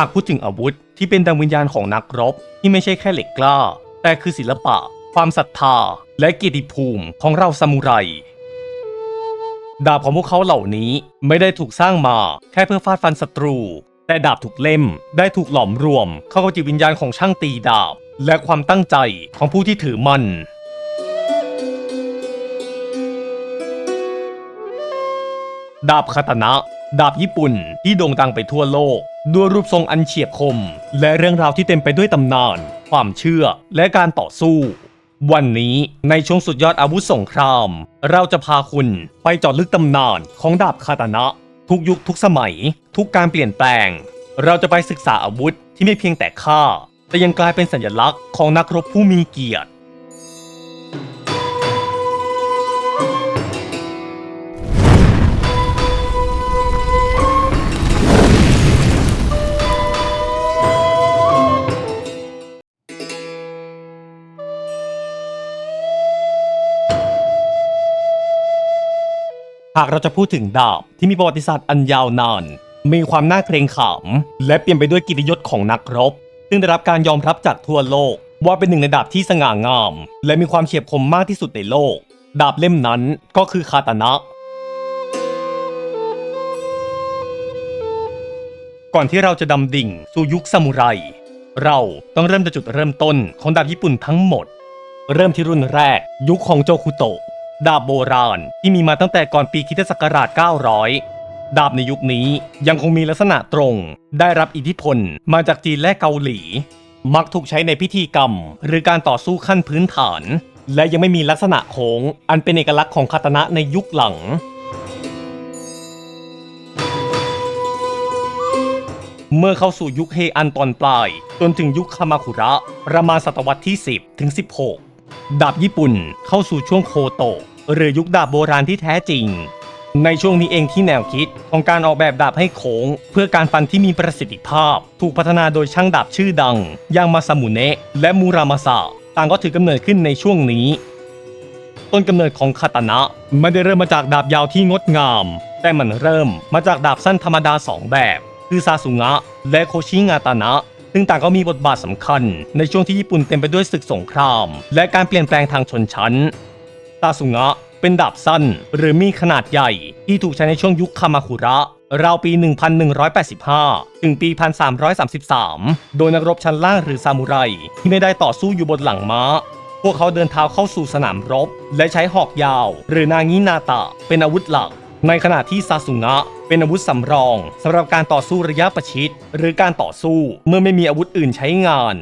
หากพูดถึงอาวุธที่เป็นดังวิญญาณของนักรบ ที่ไม่ใช่แค่เหล็กกล้า แต่คือศิลปะ ความศรัทธา และเกียรติภูมิของเราซามูไร ดาบของพวกเขาเหล่านี้ไม่ได้ถูกสร้างมาแค่เพื่อฟาดฟันศัตรู แต่ดาบทุกเล่มได้ถูกหลอมรวม เข้ากับจิตวิญญาณของช่างตีดาบ และความตั้งใจของผู้ที่ถือมันดาบคาตนะ ดาบญี่ปุ่นที่โด่งดังไปทั่วโลก ด้วยรูปทรงอันเฉียบคม และเรื่องราวที่เต็มไปด้วยตำนาน ความเชื่อและการต่อสู้ วันนี้ในช่วงสุดยอดอาวุธสงคราม เราจะพาคุณไปเจอดลึกตำนานของดาบคาตานะ ทุกยุคทุกสมัย ทุกการเปลี่ยนแปลง เราจะไปศึกษาอาวุธที่ไม่เพียงแต่ฆ่า แต่ยังกลายเป็นสัญลักษณ์ของนักรบผู้มีเกียรติ หากเราจะพูดถึงดาบที่มีประวัติศาสตร์อันยาวนาน มีความน่าเกรงขาม และเปลี่ยนไปด้วยกิตยศของนักรบ ซึ่งได้รับการยอมรับจากทั่วโลก ว่าเป็นหนึ่งในดาบที่สง่างาม และมีความเฉียบคมมากที่สุดในโลก ดาบเล่มนั้นก็คือคาตานะ ก่อนที่เราจะดำดิ่งสู่ยุคซามูไร เราต้องเริ่มจากจุดเริ่มต้นของดาบญี่ปุ่นทั้งหมด เริ่มที่รุ่นแรก ยุคของโจคุโตะ ดาบโบราณ ที่มีมาตั้งแต่ก่อนปีคริสตศักราช 900 ดาบในยุคนี้ยังคงมีลักษณะตรง ได้รับอิทธิพลมาจากจีนและเกาหลี มักถูกใช้ในพิธีกรรม หรือการต่อสู้ขั้นพื้นฐาน และยังไม่มีลักษณะโค้ง อันเป็นเอกลักษณ์ของคาตานะในยุคหลังเมื่อเข้าสู่ยุคเฮอันตอนปลาย จนถึงยุคคามาคุระ ประมาณศตวรรษที่ 10 ถึง 16 ดาบญี่ปุ่นเข้าสู่ช่วงโคโตะ หรือยุคดาบโบราณที่แท้จริง ในช่วงนี้เองที่แนวคิด ของการออกแบบดาบให้โค้ง เพื่อการฟันที่มีประสิทธิภาพ ถูกพัฒนาโดยช่างดาบชื่อดังอย่างมาซามุเนะและมูรามาสะต่างก็ถือกำเนิดขึ้นในช่วงนี้ ต้นกำเนิดของคาตานะไม่ได้เริ่มมาจากดาบยาวที่งดงาม แต่มันเริ่มมาจากดาบสั้นธรรมดาสองแบบ คือซาสุงะ และโคชิงาตานะซึ่งต่างก็มีบทบาทสำคัญ ในช่วงที่ญี่ปุ่นเต็มไปด้วยศึกสงคราม และการเปลี่ยนแปลงทางชนชั้น ซาสุงะ เป็นดาบสั้น หรือมีขนาดใหญ่ ที่ถูกใช้ในช่วงยุคคามาคุระ ราวปี 1185 ถึงปี 1333 โดยนักรบชั้นล่างหรือซามูไรที่ไม่ได้ต่อสู้อยู่บนหลังม้า พวกเขาเดินเท้าเข้าสู่สนามรบ และใช้หอกยาว หรือนางินาตะ เป็นอาวุธหลัก ในขณะที่ซาสุงะเป็นอาวุธสำรองสำหรับการต่อสู้ระยะประชิด หรือการต่อสู้เมื่อไม่มีอาวุธอื่นใช้งาน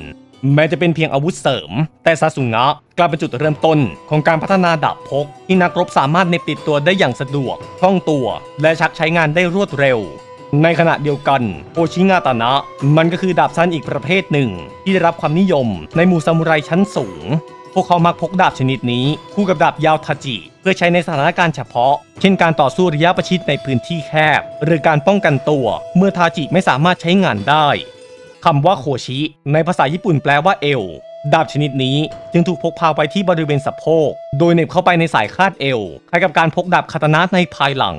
แม้จะเป็นเพียงอาวุธเสริม แต่ซาสุงะกลายเป็นจุดเริ่มต้นของการพัฒนาดาบพกที่นักรบสามารถเน็บติดตัวได้อย่างสะดวกคล่องตัว และชักใช้งานได้รวดเร็ว ในขณะเดียวกันโอชิงาตานะ มันก็คือดาบสั้นอีกประเภทหนึ่ง ที่ได้รับความนิยมในหมู่ซามูไรชั้นสูง พวกเขามักพกดาบชนิดนี้ คู่กับดาบยาวทาจิ เพื่อใช้ในสถานการณ์เฉพาะ เช่นการต่อสู้ระยะประชิดในพื้นที่แคบ หรือการป้องกันตัว เมื่อทาจิไม่สามารถใช้งานได้ คำว่าโคชิ ในภาษาญี่ปุ่นแปลว่าเอว ดาบชนิดนี้จึงถูกพกพาไว้ที่บริเวณสะโพก โดยเน็บเข้าไปในสายคาดเอวคล้ายกับการพกดาบคาตานะในภายหลัง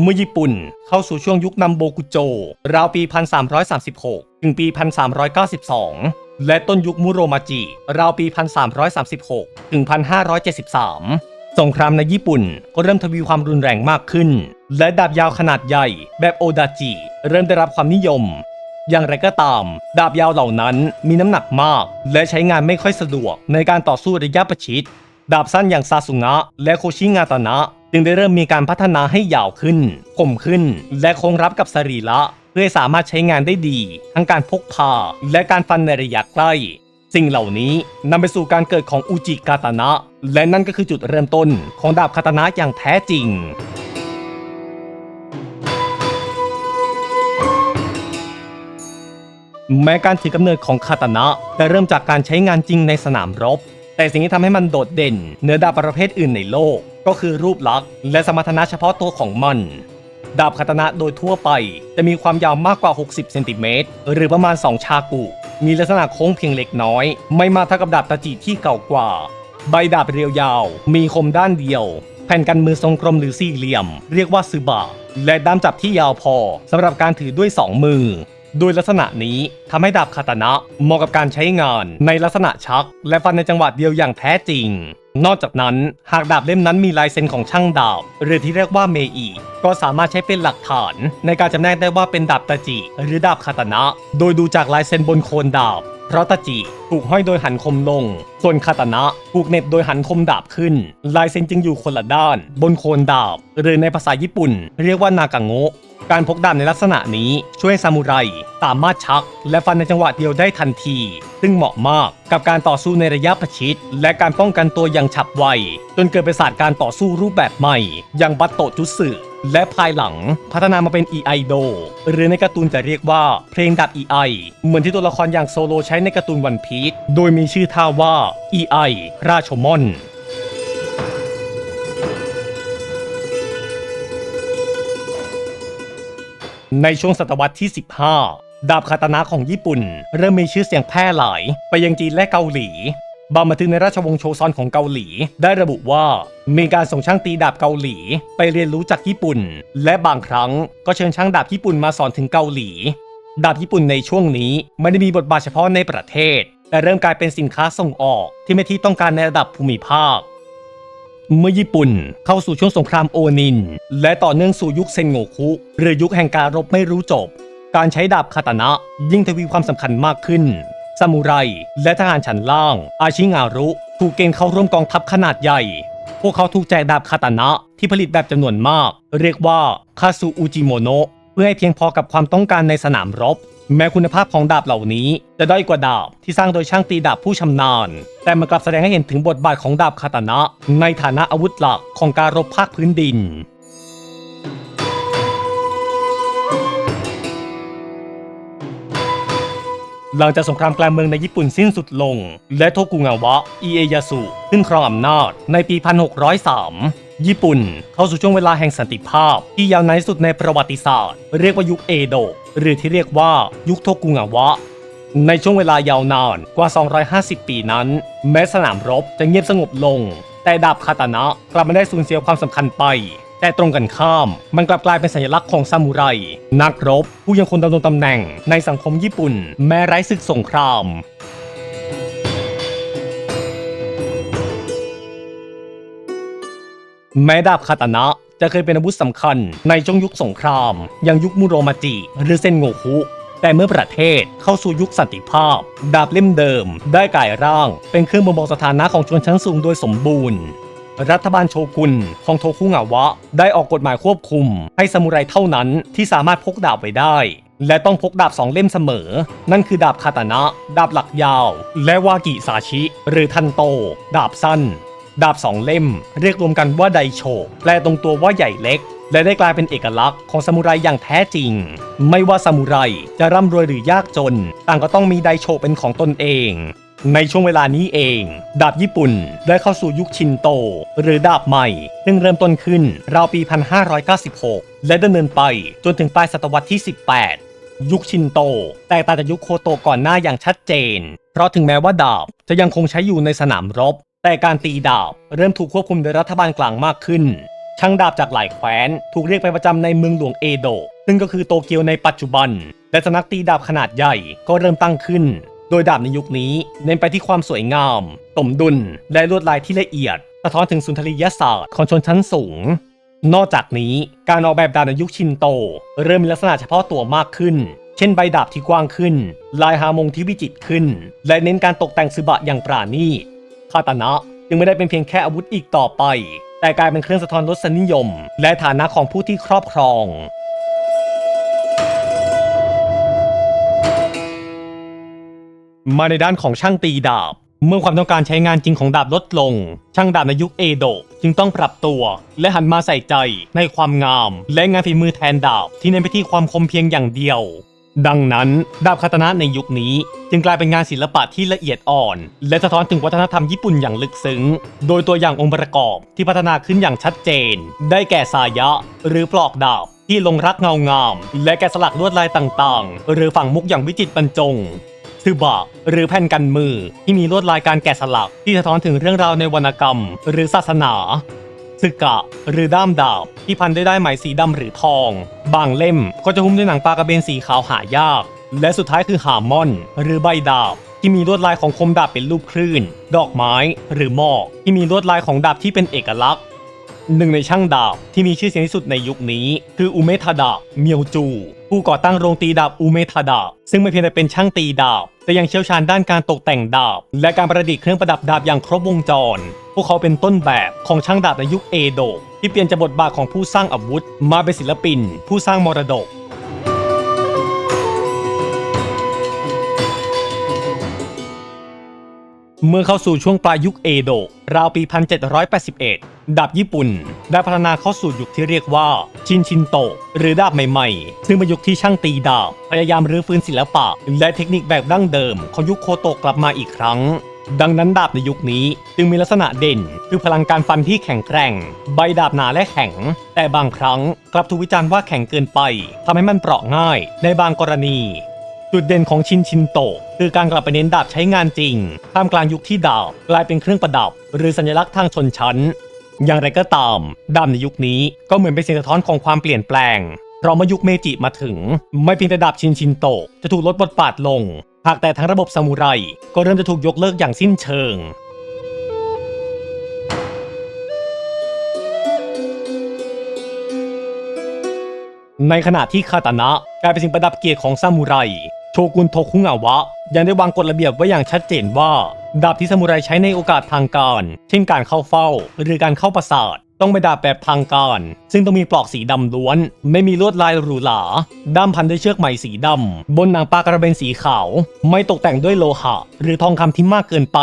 เมื่อญี่ปุ่นเข้าสู่ช่วงยุคนัมโบกุโจ ราวปี 1336 ถึงปี 1392 และต้นยุคมุโรมาจิ ราวปี 1336 ถึง 1573 สงครามในญี่ปุ่นก็เริ่มทวีความรุนแรงมากขึ้น และดาบยาวขนาดใหญ่แบบโอดาจิ เริ่มได้รับความนิยม อย่างไรก็ตาม ดาบยาวเหล่านั้นมีน้ำหนักมาก และใช้งานไม่ค่อยสะดวกในการต่อสู้ระยะประชิด ดาบสั้นอย่างซาสุงะ และโคชิงาตานะ จึงได้เริ่มมีการพัฒนาให้ยาวขึ้น คมขึ้น และคงรับกับสรีระเพื่อสามารถใช้งานได้ดี ทั้งการพกพาและการฟันในระยะใกล้ สิ่งเหล่านี้นำไปสู่การเกิดของอุจิกาตานะ และนั่นก็คือจุดเริ่มต้นของดาบคาตานะอย่างแท้จริงแม้การถือกำเนิดของคาตานะจะเริ่มจากการใช้งานจริงในสนามรบ แต่สิ่งที่ทำให้มันโดดเด่นเหนือดาบประเภทอื่นในโลก ก็คือรูปลักษณ์และสมรรถนะเฉพาะตัวของมัน ดาบคาตานะโดยทั่วไป จะมีความยาวมากกว่า 60 เซนติเมตรหรือประมาณ 2 ชากุ มีลักษณะโค้งเพียงเล็กน้อย ไม่มากเท่ากับดาบตาจิที่เก่ากว่า ใบดาบเรียวยาว มีคมด้านเดียว แผ่นกันมือทรงกลมหรือสี่เหลี่ยม เรียกว่าซึบะและด้ามจับที่ยาวพอสำหรับการถือด้วยสองมือ โดยลักษณะนี้ทำให้ดาบคาตานะเหมาะกับการใช้งานในลักษณะชัก และฟันในจังหวะเดียวอย่างแท้จริง นอกจากนั้นหากดาบเล่มนั้นมีลายเซ็นของช่างดาบ หรือที่เรียกว่าเมอีก็สามารถใช้เป็นหลักฐาน ในการจำแนกได้ว่าเป็นดาบตาจิ หรือดาบคาตานะ โดยดูจากลายเซ็นบนโคนดาบ เพราะตาจิถูกห้อยโดยหันคมลง ส่วนคาตานะถูกเน็บโดยหันคมดาบขึ้น ลายเซ็นจึงอยู่คนละด้าน บนโคนดาบ หรือในภาษาญี่ปุ่น เรียกว่านากาโงะ การพกดาบในลักษณะนี้ช่วยให้ซามูไรสามารถชัก และฟันในจังหวะเดียวได้ทันที ซึ่งเหมาะมากกับการต่อสู้ในระยะประชิด และการป้องกันตัวอย่างฉับไว จนเกิดเป็นศาสตร์การต่อสู้รูปแบบใหม่ อย่างบัตโตจุสึและภายหลังพัฒนามาเป็น e i d o หรือในการ์ตูนจะเรียกว่าเพลงดาบ e i เหมือนที่ตัวละครอย่างโซโลใช้ในการ์ตูนวันพีชโดยมีชื่อท่าว่า e i ราชมอน ในช่วงศตวรรษที่ 15 ดาบคาตานะของญี่ปุ่น เริ่มมีชื่อเสียงแพร่หลาย ไปยังจีนและเกาหลี บางบันทึกในราชวงศ์โชซอนของเกาหลี ได้ระบุว่ามีการส่งช่างตีดาบเกาหลี ไปเรียนรู้จากญี่ปุ่น และบางครั้งก็เชิญช่างดาบญี่ปุ่นมาสอนถึงเกาหลี ดาบญี่ปุ่นในช่วงนี้ไม่ได้มีบทบาทเฉพาะในประเทศ แต่เริ่มกลายเป็นสินค้าส่งออกที่ไม่ที่ต้องการในระดับภูมิภาค เมื่อญี่ปุ่นเข้าสู่ช่วงสงครามโอนิน และต่อเนื่องสู่ยุคเซนโงคุหรือยุคแห่งการรบไม่รู้จบ การใช้ดาบคาตานะ ยิ่งทวีความสำคัญมากขึ้นซามูไรและทหารชั้นล่าง อาชิงารุ ถูกเกณฑ์เข้าร่วมกองทัพขนาดใหญ่ พวกเขาถูกแจกดาบคาตานะที่ผลิตแบบจำนวนมาก เรียกว่าคาซูอุจิโมโนะเพื่อให้เพียงพอกับความต้องการในสนามรบ แม้คุณภาพของดาบเหล่านี้จะด้อยกว่าดาบที่สร้างโดยช่างตีดาบผู้ชำนาญ แต่มันกลับแสดงให้เห็นถึงบทบาทของดาบคาตานะ ในฐานะอาวุธหลักของการรบภาคพื้นดินหลังจากสงครามกลางเมืองในญี่ปุ่นสิ้นสุดลง และโทกุงาวะ อิเอยาสุ ขึ้นครองอำนาจในปี 1603 ญี่ปุ่น เข้าสู่ช่วงเวลาแห่งสันติภาพ ที่ยาวนานที่สุดในประวัติศาสตร์ เรียกว่ายุคเอโดะหรือที่เรียกว่ายุคโทกุงาวะ ในช่วงเวลายาวนานกว่า 250 ปีนั้น แม้สนามรบจะเงียบสงบลง แต่ดาบคาตานะกลับไม่ได้สูญเสียความสำคัญไป แต่ตรงกันข้าม มันกลับกลายเป็นสัญลักษณ์ของซามูไร นักรบผู้ยังคงดำรงตำแหน่งในสังคมญี่ปุ่น แม้ไร้ศึกสงคราม แม้ดาบคาตานะจะเคยเป็นอาวุธสำคัญในช่วงยุคสงคราม อย่างยุคมุโรมาจิ หรือเซนโงคุแต่เมื่อประเทศเข้าสู่ยุคสันติภาพ ดาบเล่มเดิม ได้กลายร่าง เป็นเครื่องบ่งบอกสถานะของชนชั้นสูงโดยสมบูรณ์ รัฐบาลโชกุนของโทคุงาวะ ได้ออกกฎหมายควบคุม ให้ซามูไรเท่านั้นที่สามารถพกดาบไว้ได้ และต้องพกดาบสองเล่มเสมอ นั่นคือดาบคาตานะ ดาบหลักยาว และวากิซาชิ หรือทันโต ดาบสั้น ดาบสองเล่ม เรียกรวมกันว่าไดโชแปลตรงตัวว่าใหญ่เล็ก และได้กลายเป็นเอกลักษณ์ของซามูไรอย่างแท้จริง ไม่ว่าซามูไรจะร่ำรวยหรือยากจน ต่างก็ต้องมีไดโชเป็นของตนเองในช่วงเวลานี้เอง ดาบญี่ปุ่นได้เข้าสู่ยุคชินโต หรือดาบใหม่ ซึ่งเริ่มต้นขึ้นราวปี 1596 และดำเนินไปจนถึงปลายศตวรรษที่ 18 ยุคชินโต แตกต่างจากยุคโคโตก่อนหน้าอย่างชัดเจน เพราะถึงแม้ว่าดาบจะยังคงใช้อยู่ในสนามรบ แต่การตีดาบเริ่มถูกควบคุมโดยรัฐบาลกลางมากขึ้น ช่างดาบจากหลายแคว้น ถูกเรียกไปประจำในเมืองหลวงเอโดะซึ่งก็คือโตเกียวในปัจจุบัน และสำนักตีดาบขนาดใหญ่ก็เริ่มตั้งขึ้น โดยดาบในยุคนี้เน้นไปที่ความสวยงาม สมดุล และลวดลายที่ละเอียด สะท้อนถึงสุนทรียศาสตร์ของชนชั้นสูง นอกจากนี้การออกแบบดาบในยุคชินโต เริ่มมีลักษณะเฉพาะตัวมากขึ้น เช่นใบดาบที่กว้างขึ้น ลายฮามงที่วิจิตรขึ้น และเน้นการตกแต่งซึบะอย่างปราณีต คาตานะ จึงไม่ได้เป็นเพียงแค่อาวุธอีกต่อไป แต่กลายเป็นเครื่องสะท้อนรสนิยม และฐานะของผู้ที่ครอบครองมาในด้านของช่างตีดาบ เมื่อความต้องการใช้งานจริงของดาบลดลง ช่างดาบในยุคเอโดะจึงต้องปรับตัว และหันมาใส่ใจในความงาม และงานฝีมือแทนดาบที่เน้นไปที่ความคมเพียงอย่างเดียว ดังนั้น ดาบคาตานะในยุคนี้จึงกลายเป็นงานศิลปะที่ละเอียดอ่อน และสะท้อนถึงวัฒนธรรมญี่ปุ่นอย่างลึกซึ้ง โดยตัวอย่างองค์ประกอบที่พัฒนาขึ้นอย่างชัดเจน ได้แก่สายะ หรือปลอกดาบที่ลงรักเงางาม และแกะสลักลวดลายต่างๆ หรือฝังมุกอย่างวิจิตรบรรจงซึบะหรือแผ่นกันมือที่มีลวดลายการแกะสลักที่สะท้อนถึงเรื่องราวในวรรณกรรม หรือศาสนา สึกะ หรือด้ามดาบ ที่พันด้วยได้ไหมสีดำหรือทอง บางเล่มก็จะหุ้มด้วยหนังปลากระเบนสีขาวหายาก และสุดท้ายคือหามอน หรือใบดาบ ที่มีลวดลายของคมดาบเป็นรูปคลื่น ดอกไม้ หรือหมอกที่มีลวดลายของดาบที่เป็นเอกลักษณ์หนึ่งในช่างดาบที่มีชื่อเสียงที่สุดในยุคนี้ คืออุเมทาดะเมียวจู ผู้ก่อตั้งโรงตีดาบอุเมทาดาบ ซึ่งไม่เพียงแต่เป็นช่างตีดาบ แต่ยังเชี่ยวชาญด้านการตกแต่งดาบ และการประดิษฐ์เครื่องประดับดาบอย่างครบวงจร พวกเขาเป็นต้นแบบของช่างดาบในยุคเอโดะที่เปลี่ยนจากบทบาทของผู้สร้างอาวุธ มาเป็นศิลปิน ผู้สร้างมรดก เมื่อเข้าสู่ช่วงปลายยุคเอโดะราวปี 1781 ดาบญี่ปุ่น ได้พัฒนาเข้าสู่ยุคที่เรียกว่า ชินชินโตะหรือดาบใหม่ๆ ซึ่งเป็นยุคที่ช่างตีดาบ พยายามรื้อฟื้นศิลปะ และเทคนิคแบบดั้งเดิม ของยุคโคโตะกลับมาอีกครั้ง ดังนั้นดาบในยุคนี้จึงมีลักษณะเด่น คือพลังการฟันที่แข็งแกร่ง ใบดาบหนาและแข็ง แต่บางครั้งกลับถูกวิจารณ์ว่าแข็งเกินไปทำให้มันเปราะง่าย ในบางกรณี จุดเด่นของชินชินโตคือการกลับไปเน้นดาบใช้งานจริง ท่ามกลางยุคที่ดาบกลายเป็นเครื่องประดับ หรือสัญลักษณ์ทางชนชั้น อย่างไรก็ตาม ดาบในยุคนี้ก็เหมือนเป็นเสียงสะท้อนของความเปลี่ยนแปลงเพราะเมื่อยุคเมจิมาถึง ไม่เพียงแต่ดาบชินชินโตจะถูกลดบทบาทลง หากแต่ทั้งระบบซามูไรก็เริ่มจะถูกยกเลิกอย่างสิ้นเชิงในขณะที่คาตานะกลายเป็นสิ่งประดับเกียรติของซามูไร กุนโทคุงาวะ ยังได้วางกฎระเบียบไว้อย่างชัดเจนว่า ดาบที่ซามูไรใช้ในโอกาสทางการ เช่นการเข้าเฝ้า หรือการเข้าปราสาทต้องเป็นดาบแบบทางการ ซึ่งต้องมีปลอกสีดำล้วน ไม่มีลวดลายหรูหราด้ามพันด้วยเชือกไหมสีดำ บนหนังปลากระเบนสีขาว ไม่ตกแต่งด้วยโลหะ หรือทองคำที่มากเกินไป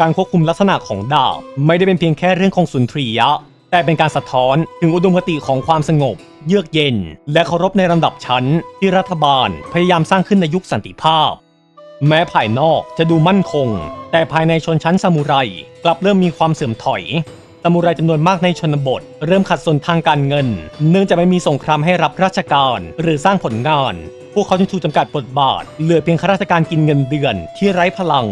การควบคุมลักษณะของดาบไม่ได้เป็นเพียงแค่เรื่องของสุนทรียะ แต่เป็นการสะท้อนถึงอุดมคติของความสงบ เยือกเย็น และเคารพในลำดับชั้น ที่รัฐบาลพยายามสร้างขึ้นในยุคสันติภาพ แม้ภายนอกจะดูมั่นคง แต่ภายในชนชั้นซามูไรกลับเริ่มมีความเสื่อมถอยซามูไรจำนวนมากในชนบท เริ่มขัดสนทางการเงิน เนื่องจากไม่มีสงครามให้รับราชการ หรือสร้างผลงาน พวกเขาจึงถูกจำกัดบทบาท เหลือเพียงข้าราชการกินเงินเดือนที่ไร้พลัง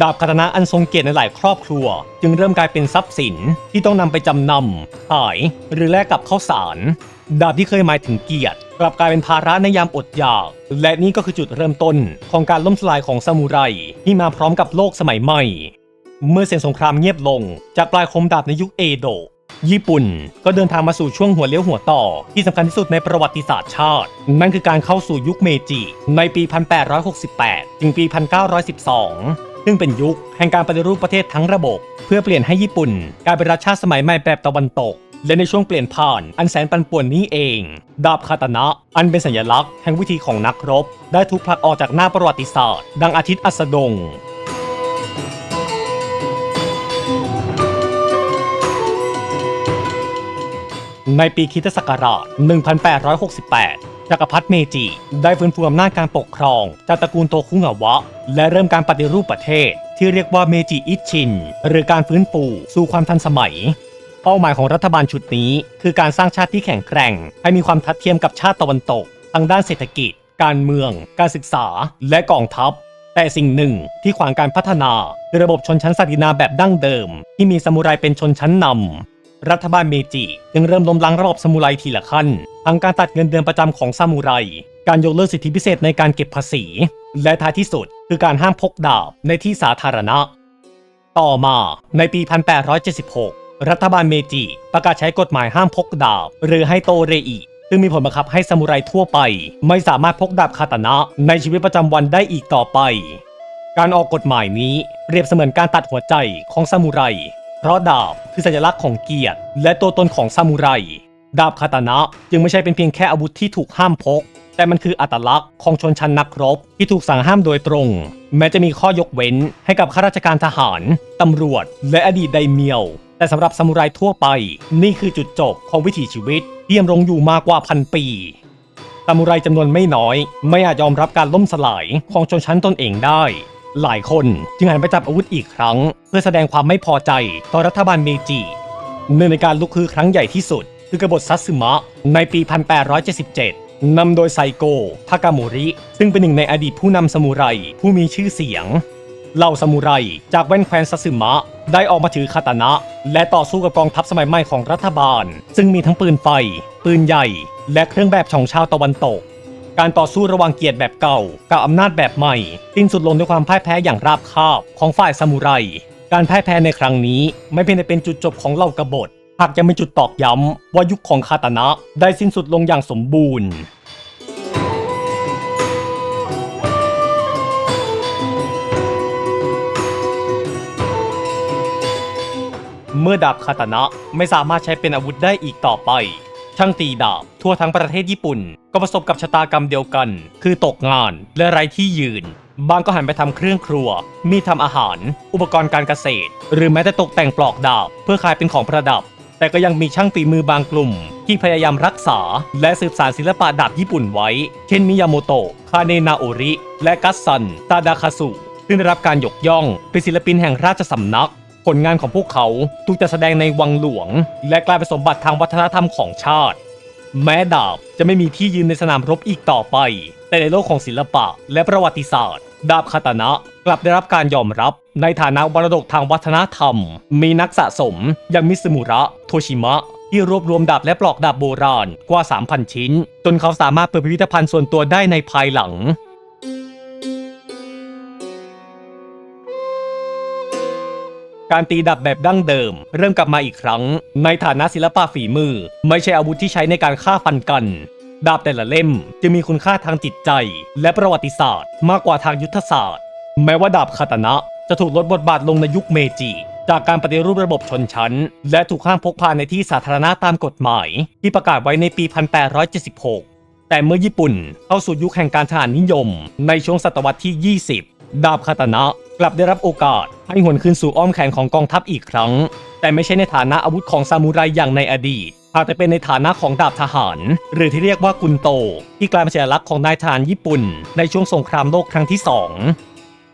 ดาบคาตนะอันทรงเกียรติในหลายครอบครัว จึงเริ่มกลายเป็นทรัพย์สินที่ต้องนำไปจำนำขายหรือแลกกับข้าวสาร ดาบที่เคยหมายถึงเกียรติ กลับกลายเป็นภาระในยามอดอยาก และนี่ก็คือจุดเริ่มต้นของการล่มสลายของซามูไรที่มาพร้อมกับโลกสมัยใหม่ เมื่อเสียงสงครามเงียบลง จากปลายคมดาบในยุคเอโดะญี่ปุ่นก็เดินทางมาสู่ช่วงหัวเลี้ยวหัวต่อ ที่สำคัญที่สุดในประวัติศาสตร์ชาติ นั่นคือการเข้าสู่ยุคเมจิ ในปี 1868 ถึงปี 1912 ซึ่งเป็นยุคแห่งการปฏิรูปประเทศทั้งระบบ เพื่อเปลี่ยนให้ญี่ปุ่นกลายเป็นรัฐชาติสมัยใหม่แบบตะวันตก และในช่วงเปลี่ยนผ่านอันแสนปันป่วนนี้เอง ดาบคาตานะ อันเป็นสัญลักษณ์แห่งวิธีของนักรบ ได้ถูกผลักออกจากหน้าประวัติศาสตร์ ดังอาทิตย์อัสดงในปีคริตศักราช 1868 จักรพรรดิเมจิ ได้ฟื้นฟูอำนาจการปกครอง จากตระกูลโตคุงาวะ และเริ่มการปฏิรูปประเทศ ที่เรียกว่าเมจิอิชิน หรือการฟื้นฟูสู่ความทันสมัย เป้าหมายของรัฐบาลชุดนี้ คือการสร้างชาติที่แข็งแกร่ง ให้มีความทัดเทียมกับชาติตะวันตกทางด้านเศรษฐกิจ การเมือง การศึกษา และกองทัพ แต่สิ่งหนึ่งที่ขวางการพัฒนาคือระบบชนชั้นศักดินาแบบดั้งเดิม ที่มีซามูไรเป็นชนชั้นนำ รัฐบาลเมจิจึงเริ่มล้มล้างระบบซามูไรทีละขั้น ทั้งการตัดเงินเดือนประจำของซามูไร การยกเลิกสิทธิพิเศษในการเก็บภาษี และท้ายที่สุดคือการห้ามพกดาบในที่สาธารณะ ต่อมาในปี 1876 รัฐบาลเมจิประกาศใช้กฎหมายห้ามพกดาบ หรือให้โตเรอิซึ่งมีผลบังคับให้ซามูไรทั่วไป ไม่สามารถพกดาบคาตานะในชีวิตประจำวันได้อีกต่อไป การออกกฎหมายนี้เปรียบเสมือนการตัดหัวใจของซามูไร เพราะดาบคือสัญลักษณ์ของเกียรติ และตัวตนของซามูไร ดาบคาตานะจึงไม่ใช่เป็นเพียงแค่อาวุธที่ถูกห้ามพก แต่มันคืออัตลักษณ์ของชนชั้นนักรบที่ถูกสั่งห้ามโดยตรง แม้จะมีข้อยกเว้นให้กับข้าราชการทหาร ตำรวจ และอดีตไดเมียว แต่สำหรับซามูไรทั่วไป นี่คือจุดจบของวิถีชีวิตที่ดำรงอยู่มากกว่าพันปีซามูไรจำนวนไม่น้อย ไม่อาจยอมรับการล่มสลายของชนชั้นตนเองได้ หลายคนจึงหันไปจับอาวุธอีกครั้ง เพื่อแสดงความไม่พอใจต่อรัฐบาลเมจิหนึ่งในการลุกคือครั้งใหญ่ที่สุด คือกบฏซัตสึมะในปี 1877 นำโดยไซโกทากาโมริ ซึ่งเป็นหนึ่งในอดีตผู้นำสมุไรผู้มีชื่อเสียงเหล่าซามูไรจากแว่นแคว้นซัตสึมะ ได้ออกมาถือคาตานะ และต่อสู้กับกองทัพสมัยใหม่ของรัฐบาล ซึ่งมีทั้งปืนไฟ ปืนใหญ่ และเครื่องแบบของชาวตะวันตก การต่อสู้ระหว่างเกียรติแบบเก่า กับอำนาจแบบใหม่ สิ้นสุดลงด้วยความพ่ายแพ้อย่างราบคาบของฝ่ายซามูไร การพ่ายแพ้ในครั้งนี้ ไม่เพียงแต่เป็นจุดจบของเหล่ากบฏหากยังเป็นจุดตอกย้ำว่ายุคของคาตานะ ได้สิ้นสุดลงอย่างสมบูรณ์เมื่อดาบคาตานะไม่สามารถใช้เป็นอาวุธได้อีกต่อไป ช่างตีดาบทั่วทั้งประเทศญี่ปุ่น ก็ประสบกับชะตากรรมเดียวกัน คือตกงานและไร้ที่ยืน บางก็หันไปทำเครื่องครัว มีทำอาหาร อุปกรณ์การเกษตร หรือแม้แต่ตกแต่งปลอกดาบเพื่อขายเป็นของประดับ แต่ก็ยังมีช่างฝีมือบางกลุ่ม ที่พยายามรักษา และสืบสานศิลปะดาบญี่ปุ่นไว้ เช่นมิยาโมโตะคาเนนาโอริ และกัสซันตาดาคาสุซึ่งได้รับการยกย่องเป็นศิลปินแห่งราชสำนัก ผลงานของพวกเขาถูกจัดแสดงในวังหลวง และกลายเป็นสมบัติทางวัฒนธรรมของชาติ แม้ดาบจะไม่มีที่ยืนในสนามรบอีกต่อไป แต่ในโลกของศิลปะและประวัติศาสตร์ ดาบคาตานะกลับได้รับการยอมรับในฐานะมรดกทางวัฒนธรรม มีนักสะสมอย่างมิสมุระ โทชิมะ ที่รวบรวมดาบและปลอกดาบโบราณกว่า 3,000 ชิ้น จนเขาสามารถเปิดพิพิธภัณฑ์ส่วนตัวได้ในภายหลัง การตีดับแบบดั้งเดิม เริ่มกลับมาอีกครั้ง ในฐานะศิลปะฝีมือ ไม่ใช่อาวุธที่ใช้ในการฆ่าฟันกันดาบแต่ละเล่มจะมีคุณค่าทางจิตใจ และประวัติศาสตร์ มากกว่าทางยุทธศาสตร์ แม้ว่าดาบคาตานะจะถูกลดบทบาทลงในยุคเมจิ จากการปฏิรูประบบชนชั้น และถูกห้ามพกพาในที่สาธารณะตามกฎหมาย ที่ประกาศไว้ในปี 1876 แต่เมื่อญี่ปุ่นเข้าสู่ยุคแห่งการทหารนิยม ในช่วงศตวรรษที่ 20 ดาบคาตานะ ลับได้รับโอกาส ให้หวนคืนสู่อ้อมแขนของกองทัพอีกครั้ง แต่ไม่ใช่ในฐานะอาวุธของซามูไรอย่างในอดีตหากแต่เป็นในฐานะของดาบทหาร หรือที่เรียกว่ากุนโต ที่กลายเป็นสัญลักษณ์ของนายทหารญี่ปุ่น ในช่วงสงครามโลกครั้งที่สอง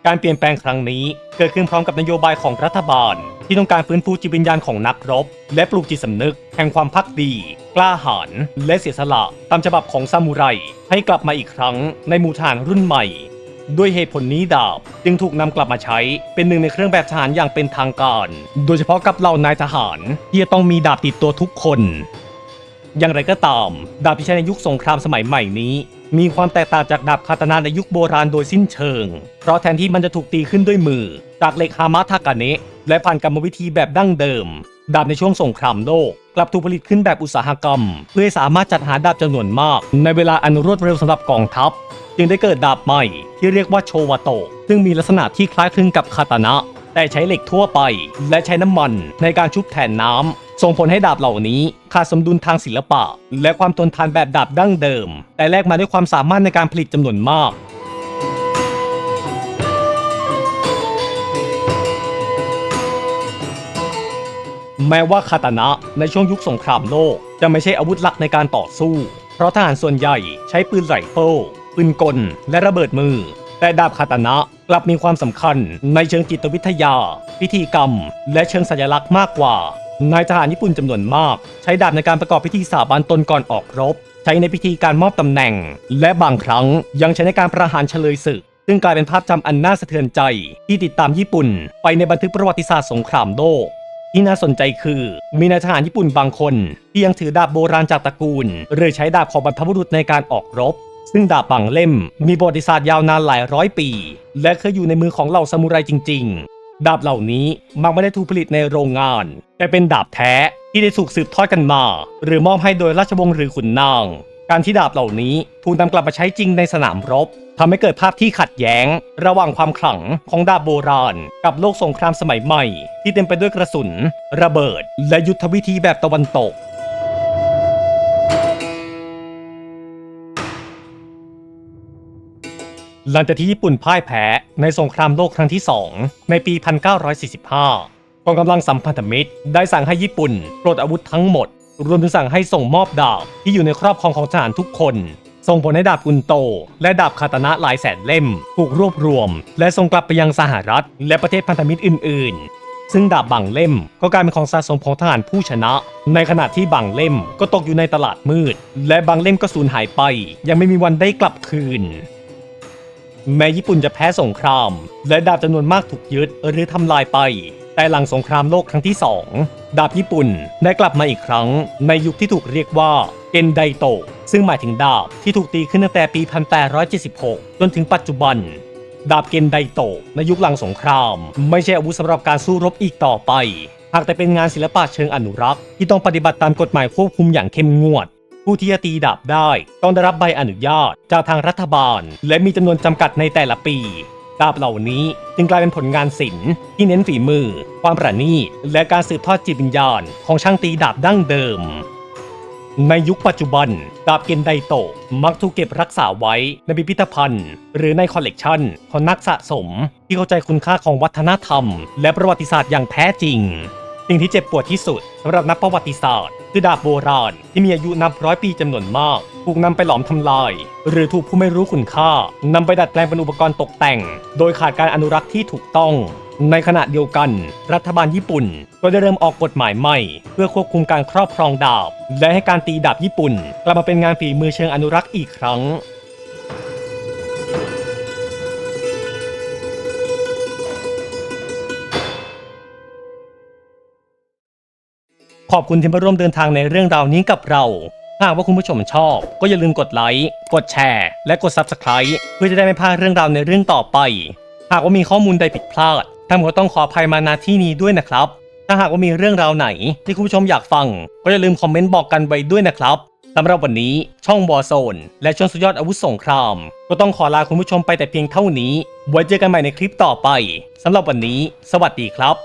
การเปลี่ยนแปลงครั้งนี้เกิดขึ้นพร้อมกับนโยบายของรัฐบาล ที่ต้องการฟื้นฟูจิตวิญญาณของนักรบ และปลูกจิตสำนึก แห่งความพักดี กล้าหาญและเสียสละตามฉบับของซามูไรให้กลับมาอีกครั้งในหมู่ทารรุ่นใหม่ ด้วยเหตุผลนี้ดาบ จึงถูกนำกลับมาใช้เป็นหนึ่งในเครื่องแบบทหารอย่างเป็นทางการ โดยเฉพาะกับเหล่านายทหารที่จะต้องมีดาบติดตัวทุกคน อย่างไรก็ตาม ดาบที่ใช้ในยุคสงครามสมัยใหม่นี้ มีความแตกต่างจากดาบคาตานาในยุคโบราณโดยสิ้นเชิง เพราะแทนที่มันจะถูกตีขึ้นด้วยมือ จากเหล็กฮามาทากาเนะและผ่านกรรมวิธีแบบดั้งเดิม ดาบในช่วงสงครามโลกกลับถูกผลิตขึ้นแบบอุตสาหกรรม เพื่อสามารถจัดหาดาบจำนวนมาก ในเวลาอันรวดเร็วสำหรับกองทัพ จึงได้เกิดดาบใหม่ที่เรียกว่าโชวาโตะซึ่งมีลักษณะที่คล้ายคลึงกับคาตานะ แต่ใช้เหล็กทั่วไป และใช้น้ำมันในการชุบแทนน้ำส่งผลให้ดาบเหล่านี้ขาดสมดุลทางศิลปะ และความทนทานแบบดาบดั้งเดิม แต่แลกมาด้วยความสามารถในการผลิตจำนวนมากแม้ว่าคาตานะในช่วงยุคสงครามโลก จะไม่ใช่อาวุธหลักในการต่อสู้ เพราะทหารส่วนใหญ่ใช้ปืนไรเฟิล ปืนกล และระเบิดมือ แต่ดาบคาตานะกลับมีความสำคัญในเชิงจิตวิทยา พิธีกรรม และเชิงสัญลักษณ์มากกว่านายทหารญี่ปุ่นจำนวนมาก ใช้ดาบในการประกอบพิธีสาบานตนก่อนออกรบ ใช้ในพิธีการมอบตำแหน่ง และบางครั้งยังใช้ในการประหารเฉลยศึก ซึ่งกลายเป็นภาพจำอันน่าสะเทือนใจ ที่ติดตามญี่ปุ่น ไปในบันทึกประวัติศาสตร์สงครามโลกที่น่าสนใจคือ มีนายทหารญี่ปุ่นบางคน ที่ยังถือดาบโบราณจากตระกูล หรือใช้ดาบของบรรพบุรุษในการออกรบ ซึ่งดาบบางเล่มมีประวัติศาสตร์ยาวนานหลายร้อยปี และเคยอยู่ในมือของเหล่าซามูไรจริง ๆ ดาบเหล่านี้มักไม่ได้ถูกผลิตในโรงงาน แต่เป็นดาบแท้ที่ได้ถูกสืบทอดกันมา หรือมอบให้โดยราชวงศ์หรือขุนนาง การที่ดาบเหล่านี้ถูกนำกลับมาใช้จริงในสนามรบทำให้เกิดภาพที่ขัดแย้ง ระหว่างความขลังของดาบโบราณ กับโลกสงครามสมัยใหม่ ที่เต็มไปด้วยกระสุน ระเบิด และยุทธวิธีแบบตะวันตก หลังจากที่ญี่ปุ่นพ่ายแพ้ในสงครามโลกครั้งที่ 2 ในปี 1945 กองกำลังสัมพันธมิตรได้สั่งให้ญี่ปุ่นปลดอาวุธทั้งหมด รวมถึงสั่งให้ส่งมอบดาบที่อยู่ในครอบครองของทหารทุกคน ส่งผลให้ดาบกุนโต และดาบคาตานะหลายแสนเล่ม ถูกรวบรวม และส่งกลับไปยังสหรัฐ และประเทศพันธมิตรอื่น ๆ ซึ่งดาบบางเล่มก็กลายเป็นของสะสมของทหารผู้ชนะ ในขณะที่บางเล่มก็ตกอยู่ในตลาดมืด และบางเล่มก็สูญหายไป ยังไม่มีวันได้กลับคืน แม้ญี่ปุ่นจะแพ้สงคราม และดาบจำนวนมากถูกยึดหรือทำลายไป แต่หลังสงครามโลกครั้งที่สองดาบญี่ปุ่นได้กลับมาอีกครั้ง ในยุคที่ถูกเรียกว่าเกนไดโตะซึ่งหมายถึงดาบที่ถูกตีขึ้นตั้งแต่ปี 1876 จนถึงปัจจุบัน ดาบเกนไดโตะในยุคหลังสงคราม ไม่ใช่อาวุธสำหรับการสู้รบอีกต่อไป หากแต่เป็นงานศิลปะเชิงอนุรักษ์ ที่ต้องปฏิบัติตามกฎหมายควบคุมอย่างเข้มงวด ผู้ที่จะตีดาบได้ ต้องได้รับใบอนุญาตจากทางรัฐบาล และมีจำนวนจำกัดในแต่ละปี ดาบเหล่านี้จึงกลายเป็นผลงานศิลป์ที่เน้นฝีมือ ความประณีตและการสืบทอดจิตวิญญาณของช่างตีดาบดั้งเดิมในยุคปัจจุบัน ดาบเกนไดโตะมักถูกเก็บรักษาไว้ในพิพิธภัณฑ์ หรือในคอลเลกชันของนักสะสม ที่เข้าใจคุณค่าของวัฒนธรรม และประวัติศาสตร์อย่างแท้จริง สิ่งที่เจ็บปวดที่สุดสำหรับนักประวัติศาสตร์คือดาบโบราณที่มีอายุนับร้อยปีจำนวนมาก ถูกนำไปหลอมทำลาย หรือถูกผู้ไม่รู้คุณค่านำไปดัดแปลงเป็นอุปกรณ์ตกแต่ง โดยขาดการอนุรักษ์ที่ถูกต้อง ในขณะเดียวกัน รัฐบาลญี่ปุ่น ก็ได้เริ่มออกกฎหมายใหม่ เพื่อควบคุมการครอบครองดาบ และให้การตีดาบญี่ปุ่นกลับมาเป็นงานฝีมือเชิงอนุรักษ์อีกครั้ง ขอบคุณที่มาร่วมเดินทางในเรื่องราวนี้กับเรา หากว่าคุณผู้ชมชอบ ก็อย่าลืมกดไลค์ กดแชร์ และกด Subscribe เพื่อจะได้ไม่พลาดเรื่องราวในเรื่องต่อไป หากว่ามีข้อมูลใดผิดพลาดทานก็ต้องขออภัยมาณที่นี้ด้วยนะครับ ถ้าหากว่ามีเรื่องราวไหนที่คุณผู้ชมอยากฟัง ก็อย่าลืมคอมเมนต์บอกกันไว้ด้วยนะครับสำหรับวันนี้ช่องบอโซน และช่วงสุดยอดอาวุธสงคราม ก็ต้องขอลาคุณผู้ชมไปแต่เพียงเท่านี้ ไว้เจอกันใหม่ในคลิปต่อไปสำหรับวันนี้ สวัสดีครับ